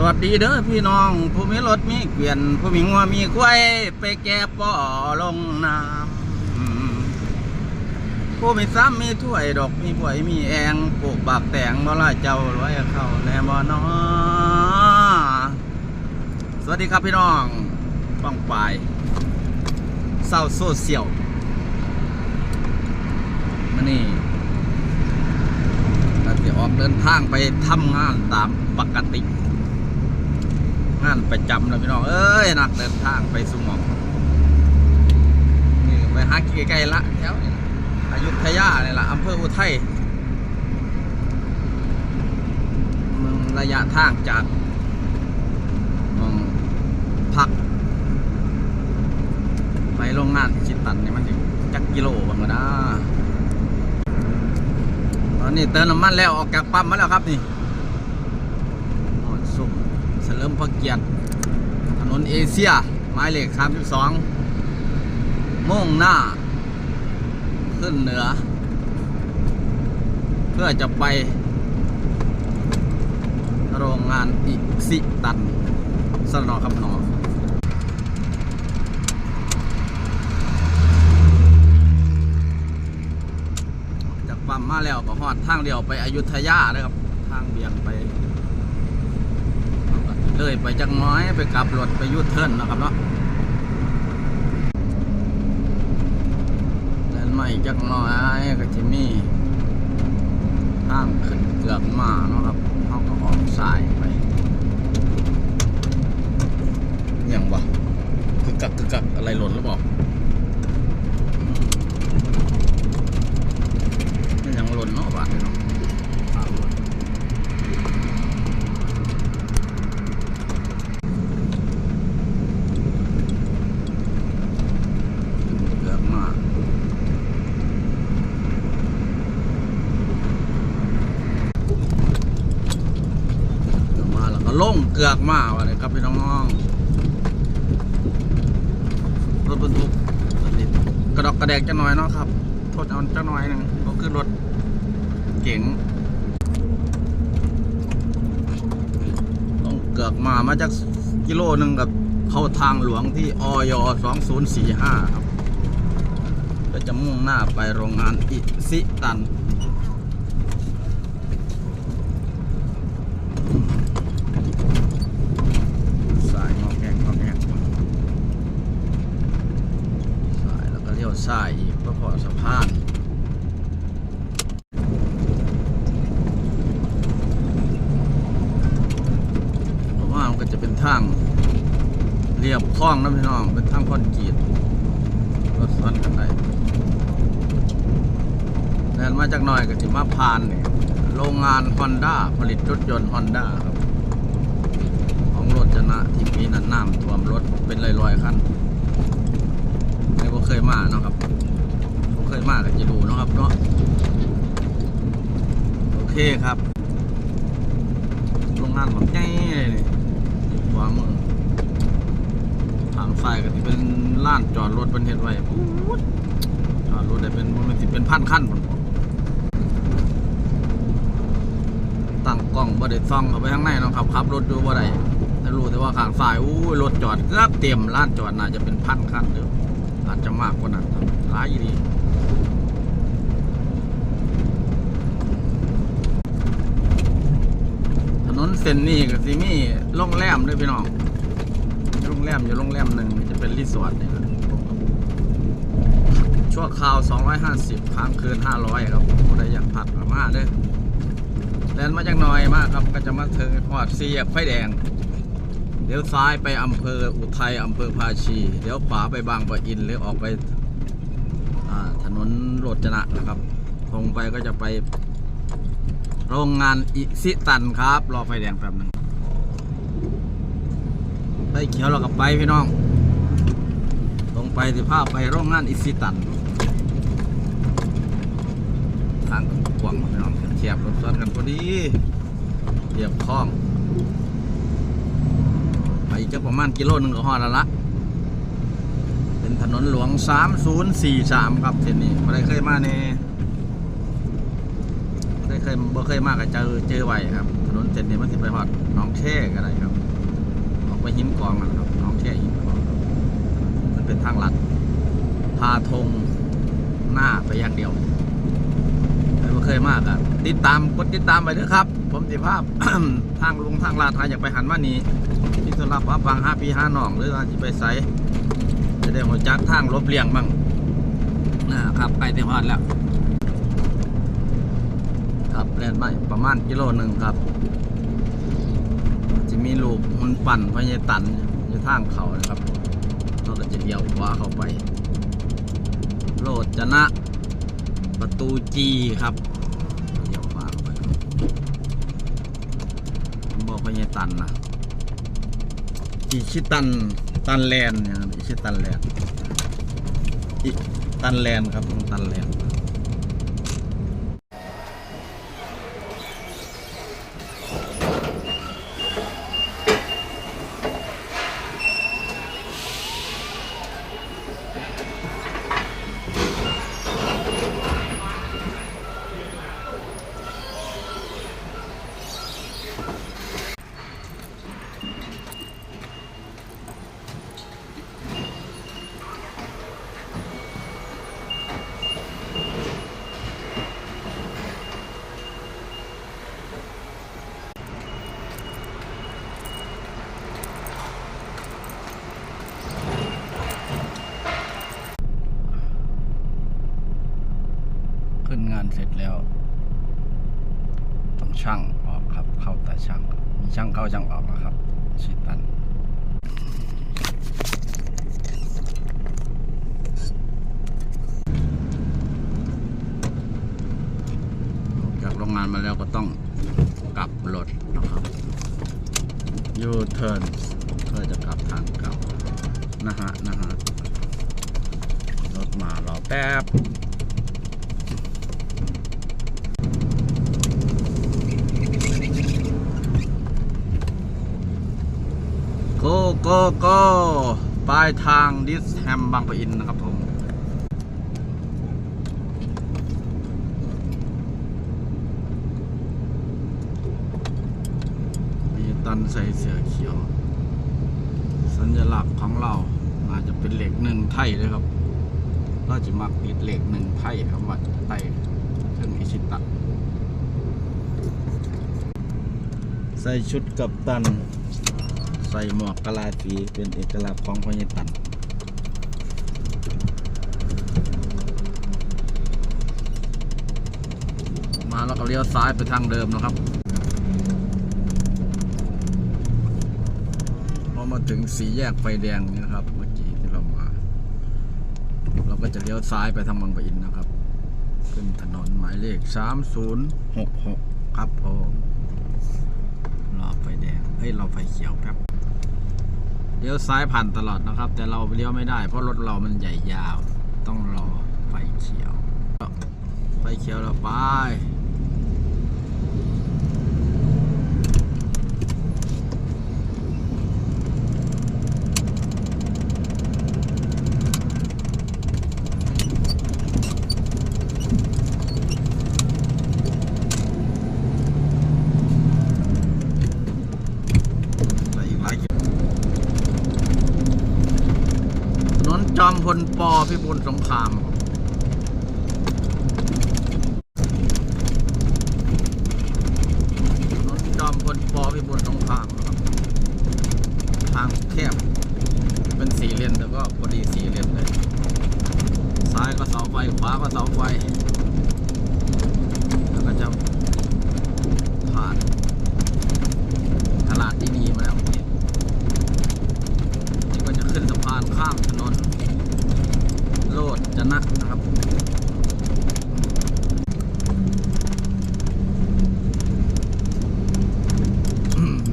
สวัสดีเด้อพี่น้องผู้มีรถมีเกวียน ผู้มีงัวมีควายไปแก่ป่อลงน้ำผู้มีซ้ำมีถ้วยดอกมีบวยมีแองปลูกบากแตงบ่ละเจ้าร้อยเข้าแนบ่นอสวัสดีครับพี่น้องป้องปายเศร้าโซเชียลมานี่เราจะออกเดินทางไปทำงานตามปกติ งานประจำนะพี่น้อง เอ้ยนักเดินทางไปสุมองนี่ไปหากใกล้ๆละแถวนี้ล่ะอยุธยาเนี่ยละอำเภออุทัยมึงระยะทางจากมองพัก ไปโรงงานชิตันนี่มันถึงจักกิโลบ้างนะตอนนี้เติมน้ำมันแล้วออกจากปั๊มมาแล้วครับนี่ เสริมพระเกียรติถนนเอเชียหมายเลข32 มุ่งหน้า ขึ้นเหนือ เพื่อจะไป โรงงานอิสิตัน สนอคำนอจากปั๊มมาแล้วก็ฮอดทางเดียวไปอยุธยาเลยครับ ทางเบี่ยงไป เลยไปจักน้อยไปกลับรถไปยูเทิร์นนะครับเนาะเดินใหม่จักน้อยก็จะมีทางขึ้นเกือกมาเนาะครับเขาก็ออกสายไปอย่างวะคือกักคือกักอะไรหล่นหรือเปล่ายังหล่นเนาะบ้านเนาะถามว่าเกือบมาเกือบมาแล้ว ก็ลงเกือกมาวะเลยครับพี่น้องรถบรรทุกกระดอกกระแดกจะน่อยเนาะครับโทษเอาจะน่อยหนึ่งก็คือรถเก๋งต้องเกือกมามาจากกิโลหนึ่งกับเข้าทางหลวงที่ อย2045 ครับ ก็จะมุ่งหน้าไปโรงงานอิซิตัน สายงอกแงกงอกแงกสาย แล้วก็เลี้ยวซ้ายอีกก็พอสะพานผมว่ามันก็จะเป็นทางเรียบคลองนะพี่น้อง เป็นทางคอนกรีตรถซ้อนกันได้แล่นมาจากหน่อยก็จะมาพานเนี่ยโรงงานฮอนด้าผลิตรถยนต์ฮอนด้าครับ ของรถจนะที่ปีนั้นน้ำท่วมรถเป็นลอยๆคัน เคยมาเนาะครับก็เคยมาก็จะดูเนาะครับเนาะโอเคครับโรงงานแบบใหญ่เลยนี่อยู่ขวามือทางซ้ายก็ที่เป็นล้านจอดรถเป็นเห็นไว้จอดรถได้เป็นมันสิเป็นพันขั้นผมตั้งกล้องบ่ได้ซ่องเข้าไปข้างในเนาะครับขับรถอยู่บ่ได้แต่รู้แต่ว่าข้างซ้ายอู้ยรถจอดเกือบเต็มล้านจอดน่าจะเป็นพันขั้นเดียว อาจจะมากกว่านั้นครับหลายดีถนนเส้นนี้ก็สิมีโรงแรมด้วยพี่น้องโรงแรมอยู่โรงแรมหนึ่งจะเป็นรีสอร์ทนี่ครับชั่วคราว 250ค้างคืน 500 ครับผู้ใดอยากพักมาเด้อแลนมาจากหน่อยมากครับก็จะมาถึงหอดสี่แยกไฟแดง เดี๋ยวซ้ายไปอำเภออุทัยอำเภอภาชีเดี๋ยวขวาไปบางปะอินหรือออกไปถนนโรจนะนะครับตรงไปก็จะไป โรงงานอิซิตันครับ รอไฟแดงแป๊บหนึงไปเขียวเรากับไปพี่น้อง ตรงไปสิพาไปโรงงานอิซิตัน ทางกว้างพี่น้องเฉียบรถซ้อนกันพอดีเรียบคล้อง อีกจะประมาณกิโลหนึ่งก็ฮอดแล้วละเป็นถนนหลวง 3043 ครับเส้นนี้ไม่ได้เคยมาในได้เคเคยบ่เคยมากก็เจอเจอไว้ครับ ถนนเส้นนี้มันสิไปฮอดหน้องแค่ก็ได้ครับ ออกไปหินกองนะครับหน้องแค่หินกอง มันเป็นทางลัดพาธงหน้าไปอย่างเดียว ใครบ่เคยมากอะติดตามกดติดตามไปเด้อครับ ผมสิภาพทางลุงทางลาดทางอยากไปหันมานี่ที่สำหรับว่าฟังห้าปีห้าหนอง หรือว่าจะไปไสจะได้หัวจักทางลบเลี่ยงบ้างนะครับใกล้ที่ฮอดแล้ว ครับแล่นไปประมาณกิโลหนึ่งครับ จะมีลูกมันปั่นพญาตันอยู่ทางเขานะครับเราก็จะเลี้ยวขวาเข้าไป โลดจนะ ประตูจีครับเลี้ยวขวาเข้าไปบอกพญตันนะอิชิตันตันแลนด์เนี่ยครับอิชิตันแลนด์อิตันแลนด์ครับตันแลนด์ เสร็จแล้ว ต้องช่างออกครับ เข้าแต่ช่างมีช่างเข้าช่างออกนะครับชิตันจากโรงงานมาแล้วก็ต้องกลับรถนะครับยูเทิร์นเพื่อจะกลับทางเก่านะฮะนะฮะรถมารอแป๊บ กโกโกปลายทางดิสแฮมบางปะอินนะครับผมมีตันใส่เสือเขียว สัญลักษณ์ของเราอาจจะเป็นเหล็กหนึ่งไทยเลยครับ เราจะมักติดเหล็กหนึ่งไทยครับว่าไทยเครื่องอิชิตะใส่ชุดกับตัน ใส่หมวกกะลาสีเป็นเอกลักษณ์ของพญตันมาแล้วก็เลี้ยวซ้ายไปทางเดิมนะครับ พอมาถึงสีแยกไฟแดงนี่นะครับ เมื่อกี้ที่เรามา เราก็จะเลี้ยวซ้ายไปทางบางปะอินนะครับ ขึ้นถนนหมายเลข 3066 ครับผมรอไฟแดง เฮ้ยเราไฟเขียวครับ เลี้ยวซ้ายผ่านตลอดนะครับ แต่เราเลี้ยวไม่ได้ เพราะรถเรามันใหญ่ยาว ต้องรอไฟเขียว ไฟเขียวเราไปอีกหลายกิโลถนนจอมพลปอ พิบูลสงครามครับ ถนนจอมพลปอพิบูลสงครามนะครับ ทางแคบ เป็นสี่เลนแต่ก็พอดีสี่เลนเลย ซ้ายก็เสาไฟ ขวาก็เสาไฟ แล้วก็จะผ่านตลาดที่ดีมาแล้วนี่นี่ก็จะขึ้นสะพานข้ามถนน โลดจะ นะนะครับ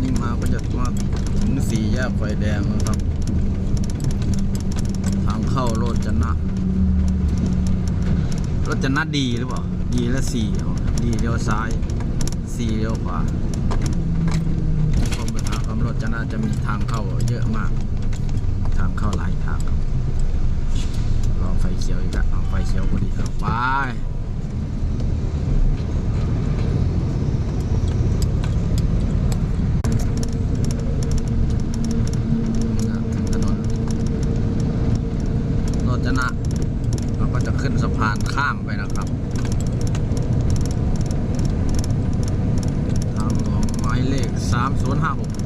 นี่มาก็จะมาถึงสี่แยกไฟแดงนะครับ ทางเข้าโรถจนะรถจะนะดีหรือเปล่า ดีและสี่เอดีเลี้ยวซ้ายสี่เลี้ยวขวาผมไปทางคำรถจะน่าจะมีทางเข้าเยอะมาก ทางเข้าหลายทางครับ ไฟเขียวอีกแล้วเอาไฟเขียวพอดีเอาไปจะขึ้นสะพานข้ามไปนะครับทางหลงหมายเลข 3056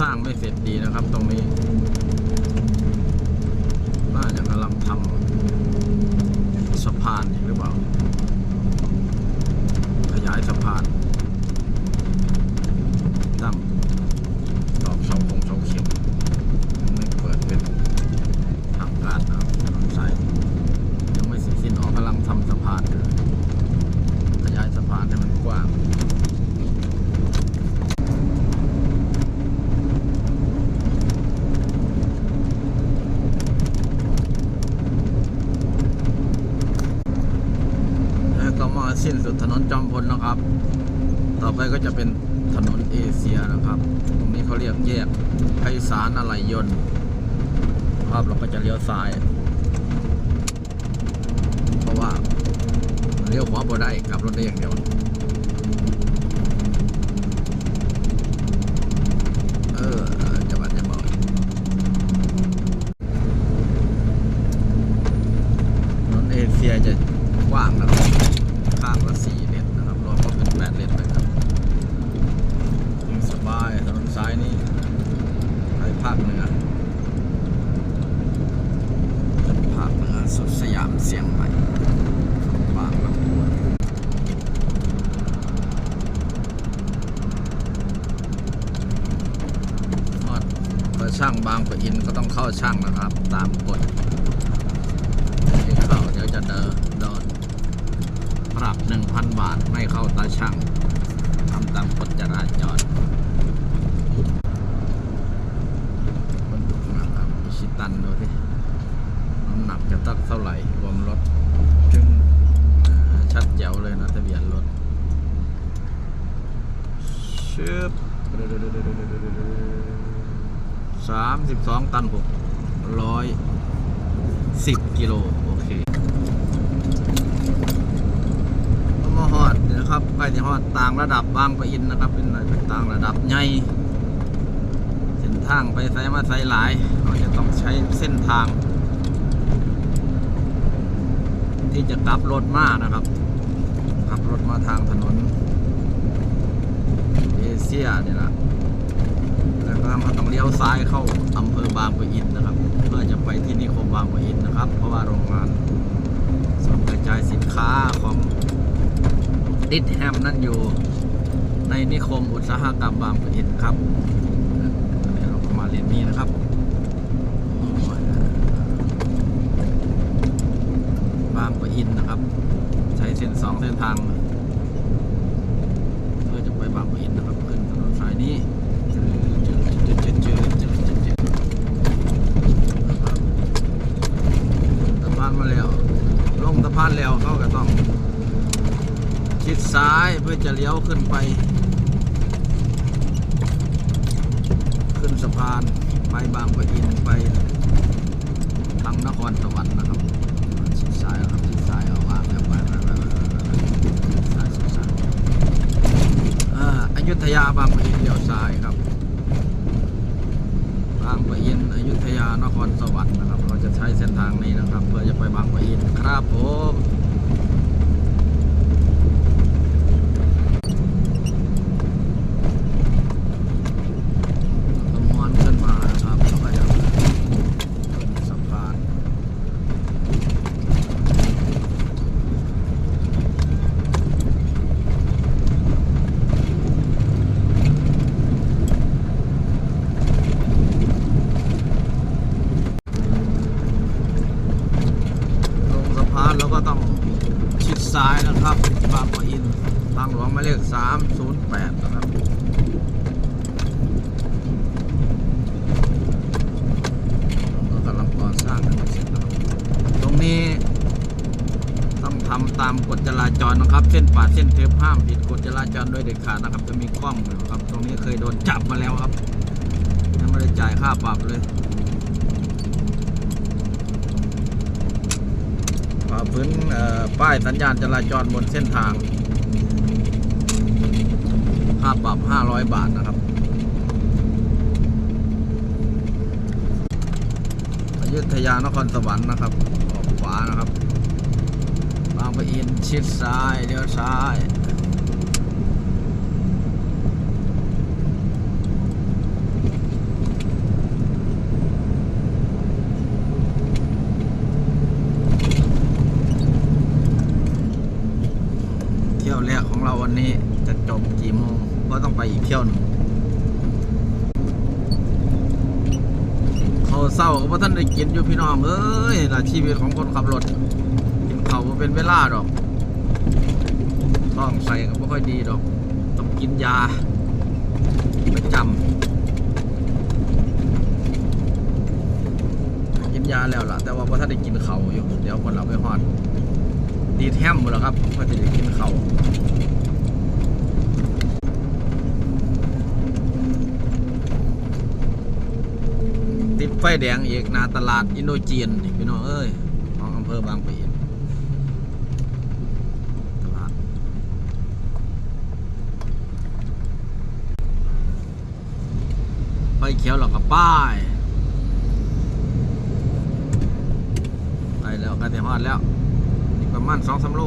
สร้างไม่เสร็จดีนะครับ ตรงนี้น่าจะกำลังทำสะพานอีกหรือเปล่า ขยายสะพานตั้งตอกเสาคงเสาเข็มยังไม่เปิดเป็นทางการนะครับถนนสายยังไม่เสร็จสิ้นออกกำลังทำสะพานอยู่ขยายสะพานให้มันกว้าง แล้วก็ มาสิ้นสุดถนนจอมพลนะครับ ต่อไปก็จะเป็นถนนเอเชียนะครับ ตรงนี้เขาเรียกแยกไพศาลอะไหล่ยนต์ครับเราก็จะเลี้ยวซ้าย เพราะว่าเลี้ยวขวาบ่ได้กลับรถได้อย่างเดียว เออจะบัดจะบอกถนนเอเชียจะกว้างนะครับ ข้างละสี่เลนนะครับรวมก็เป็นแปดเลนเลยครับวิ่งสบายถนนซ้ายนี่ไปภาคเหนือเป็นภาคเหนือสุดสยาม เสียงใหม่บางลำพูนอดเปิดช่างบางปะอินก็ต้องเข้าช่างนะครับ ตามกฎที่เข้าเดี๋ยวจะเดินโดนปรับ 1,000 บาทไม่เข้าตาช่างทำตามกฎจราจรคนดูนะครับชิตันดูสิน้ำ หนักจะตักเท่าไหร่รวมรถจึงอ่าชัดแจ๋วเลยนะทะเบียนรถชึบสามสิบสองตันหกร้อยสิบกิโลโอเคมาฮอดนะครับใกล้ที่ฮอดต่างระดับบางปะอินนะครับเป็นอะไรเป็นต่างระดับใหญ่เส้นทางไปไซมาไซหลายเราจะต้องใช้เส้นทาง ที่จะกลับรถมานะครับขับรถมาทางถนนเอเชียนี่แหละแล้วก็เราต้องเลี้ยวซ้ายเข้าอำเภอบางปะอินนะครับ เพื่อจะไปที่นิคมบางปะอินนะครับ เพราะว่าโรงงานส่งกระจายสินค้าของดิดแฮมนั่นอยู่ในนิคมอุตสาหกรรมบางปะอินครับเราก็มาเรียนนี้นะครับ เส้นสองเส้นทางเพื่อจะไปบางปะอินนะครับขึ้นถนนสายนี้สะพานมาแล้ว ลงสะพานแล้วเขาก็ต้องชิดซ้ายเพื่อจะเลี้ยวขึ้นไป ขึ้นสะพานไปบางปะอินไปทางนครสวรรค์นะครับ ยุธยาบางปะอินเลี้ยวซ้ายครับ บางปะอินอยุธยานครสวรรค์นะครับ เราจะใช้เส้นทางนี้นะครับ เพื่อจะไปบางปะอินครับผมขมวนขึ้นมานะครับแล้วก็จะขึ้นสะพาน ลงสะพานแล้วก็ต้องชิดซ้ายนะครับ บางปะอินทางหลวงหมายเลข308 นะครับ ก็กำลังก่อสร้างกันเสร็จนะครับ ตรงนี้ต้องทำตามกฎจ ราจรนะครับ เส้นป่าเส้นเทึบห้ามผิดกฎจราจรโดยเด็ดขาดนะครับ จะมีกล้องอยู่ครับ ตรงนี้เคยโดนจับมาแล้วครับยังไม่ได้จ่ายค่าปรับเลยฝ่าฝืนเอ่อป้ายสัญญาณจราจรบนเส้นทาง ค่าปรับ 500 บาทนะครับอยุธยานครสวรรค์นะครับ ออกขวานะครับ บางปะอินชิดซ้ายเลี้ยวซ้ายเที่ยวแรกของเราวันนี้จะจบกี่โมงก็ต้องไปอีกเที่ยวหนึงเขาเศร้าก็บ่ท่านได้กินอยู่พี่น้องเอ้ยล่ะชีวิตของคนขับรถ เป็นเวลาดอกท้องใส่ก็ไม่ค่อยดีดอก ต้องกินยาประจำกินยาแล้วล่ะ แต่ว่าพอท่านได้กินเขาอยู่ เดี๋ยวคนเราไปหอด ดีแทมหมดแล้วครับเพื่อจะได้กินเขาติดไฟแดงอีกนาตลาดอินโดจีนนี่พี่น้องเอ้ยของอำเภอบางปะอินตลาดไฟเขียวเรากับป้ายไปแล้วกันแต่ฮอดแล้วอีกประมาณสองสามโล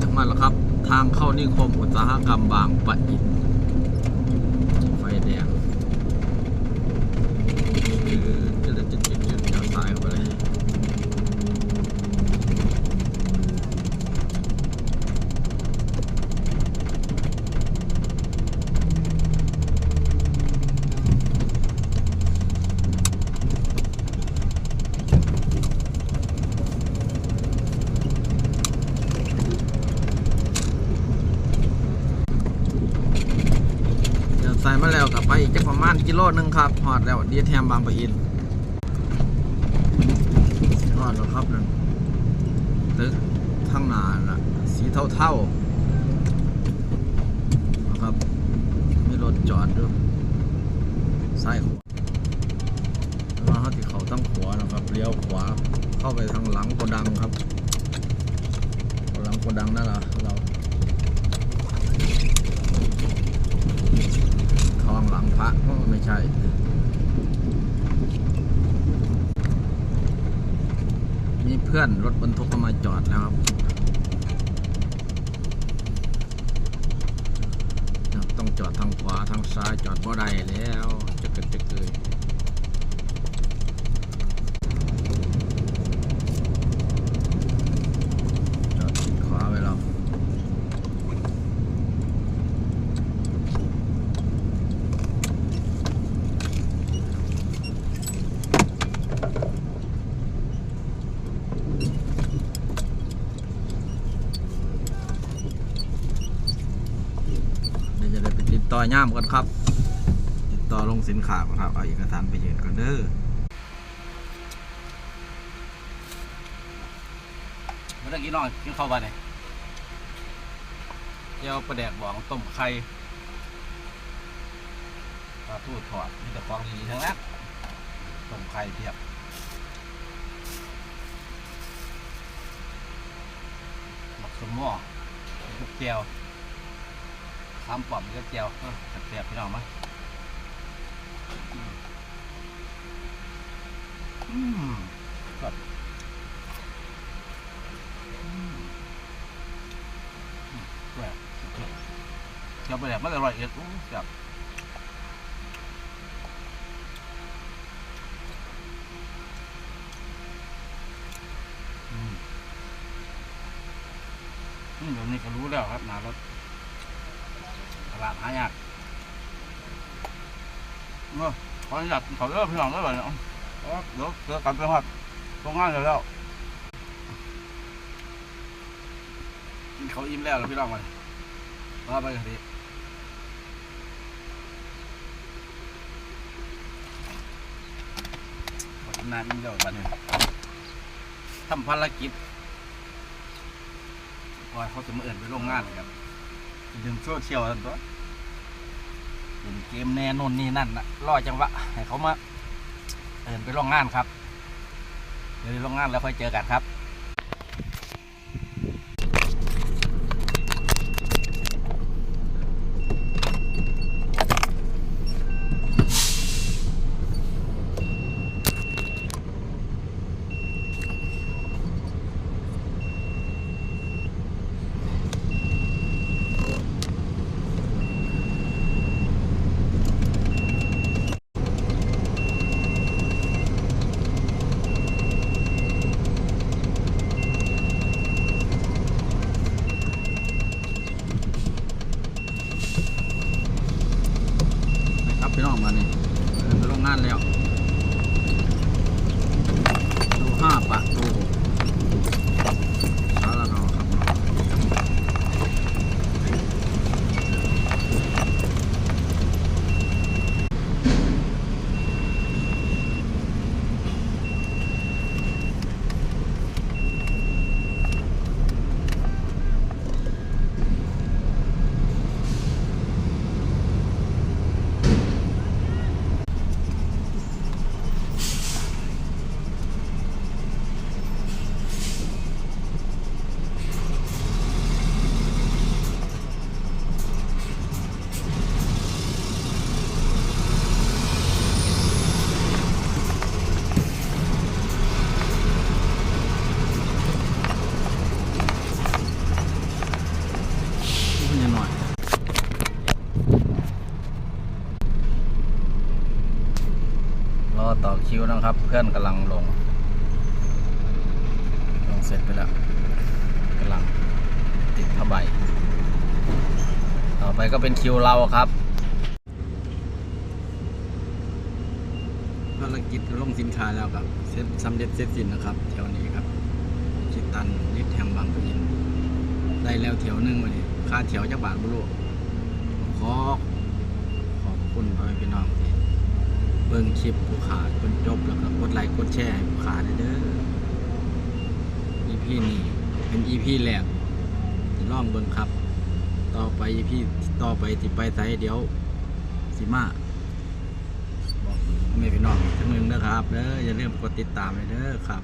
ถึงมาแล้วครับ ทางเข้านิคมอุตสาหกรรมบางปะอิน โลหนึงครับหอดแล้วเดียแทมบางปะอินหอดแล้วครับนั่นตึกข้างหน้าน่ะ สีเทาๆนะครับ มีรถจอดด้วยซ้ายขวาแล้วเขาติเขาตั้งขวานะครับเลี้ยวขวาเข้าไปทางหลังโกดังครับหลังโกดังนั่นแหละเรา คล องหลังพระก็ไม่ใช่มีเพื่อนรถบรรทุกก็มาจอดแล้วครับต้องจอดทางขวาทางซ้ายจอดบ่ได้แล้วจะเกิดจะเกิดจอดชิดขวาไว้แล้ว เดี๋ยวจะได้ไปติดต่อย่ามก่อนครับ ติดต่อลงสินค้าก่อนครับ เอาเอกสารไปยืนก่อนเด้อเมื่อกี้น้องกินข้าวบ้านไหนเจียวปลาแดกบองต้มไข่ปลาทูทอดมีแต่ของดีๆทั้งนั้นต้มไข่เพียบบัก สมหม้อบุกเจียวข้ามปอมก็เจียวเออเสียวพี่น้องมั้ยอืมกับแปลกเจียวไปแบบมันอร่อยเอ็ดอู้แบ รู้แล้วครับหนารถตลาดหายากเมื่อขออนุญาตเขาเริ่มพี่น้องแล้วเหรอเนี่ยเดี๋ยวเดี๋ยวกลับไปหัดตรงงานเสร็จแล้วกินเขาอิ่มแล้วพี่น้องมันว่าไปกันดีขอกินน้ำอิ่มแล้วบัดนี้ทำภารกิจ คอยเขาจะมาเอินไปโรงงานครับดึงโซเชียลนั่นตัวเป็นเกมแน่นนนี่นั่นนะรอจังหวะให้เขามาเอินไปโรงงานครับเดี๋ยวโรงงานแล้วค่อยเจอกันครับ คิวนะครับ เพื่อนกำลังลง ลงเสร็จไปแล้วกำลังติดผ้าใบ ต่อไปก็เป็นคิวเราครับภารกิจลงสินค้าแล้วครับเสร็จสำเร็จเสร็จสิ้นนะครับแถวนี้ครับชิตันลิฟแห่งบางปะอินได้แล้วแถวหนึงวันนี้ค่าแถวจักบาทบุรุขอขอบคุณพ่อแม่พี่น้องที่ เบิ่งคลิปผู้ขาจนจบแล้วก็กดไลค์กดแชร์ให้ผู้ขาเด้อ EP นี้เป็น EP แรกล่องเบิ่งครับ ต่อไป EP ต่อไปติไปไสเดี๋ยวสิมาบอกไม่พี่น้องทั้งหนึงนะครับเด้ออย่าลืมกดติดตามเลยเด้อครับ